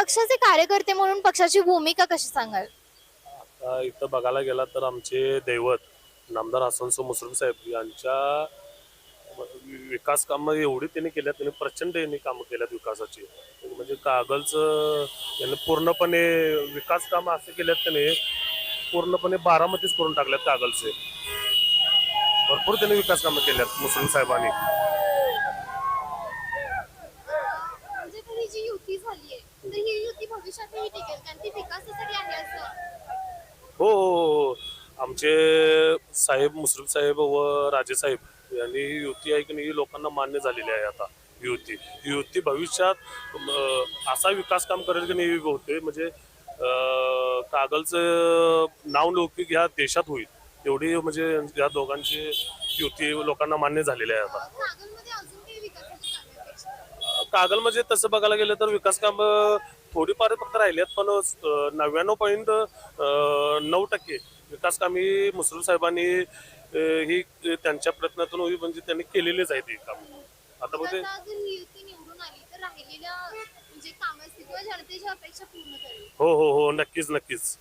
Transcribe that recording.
पक्षाचे कार्यकर्ते म्हणून पक्षाची भूमिका कशी सांगाल? आता इथं बघायला गेला तर आमचे दैवत नामदार हसन मुश्रीफ साहेब यांच्या विकास कामं एवढी त्यांनी केल्यात त्यांनी प्रचंड यांनी कामं केल्यात विकासाची. म्हणजे कागलचं यांनी पूर्णपणे विकास कामं असे केल्यात त्याने पूर्णपणे बारामतीच करून टाकल्यात कागलचे. भरपूर त्यांनी विकास कामं केल्यात मुस्लिम साहेबांनी म्हणजे ही जी युती झाली आहे तर ही युती भविष्यातही टिकेल कारण ती विकासासाठी आहे असं. हो हो हो आमचे साहेब मुश्रीफ साहेब व राजे साहेब यांनी युती आहे की नाही ही लोकांना मान्य झालेली आहे आता युती. युती भविष्यात अं, असा विकास काम करेल की नाही होते म्हणजे अं, कागलचं नावलौकिक ह्या देशात होईल. एवढी म्हणजे या दोघांची युती लोकांना मान्य झालेली आहे आता. कागलमध्ये अजून काही विकासाची कामे अपेक्षित कागल म्हणजे तसं बघायला गेलं तर विकास काम थोडीफार फक्त राहिली पण नव्याण्णव पॉईंट नऊ टक्के विकास कामी मुस्लिम साहेबांनी ही त्यांच्या प्रयत्नातून होई म्हणजे त्यांनी केलेलीच आहेत ही काम. आता म्हणजे ही हो हो हो नक्कीच नक्कीच.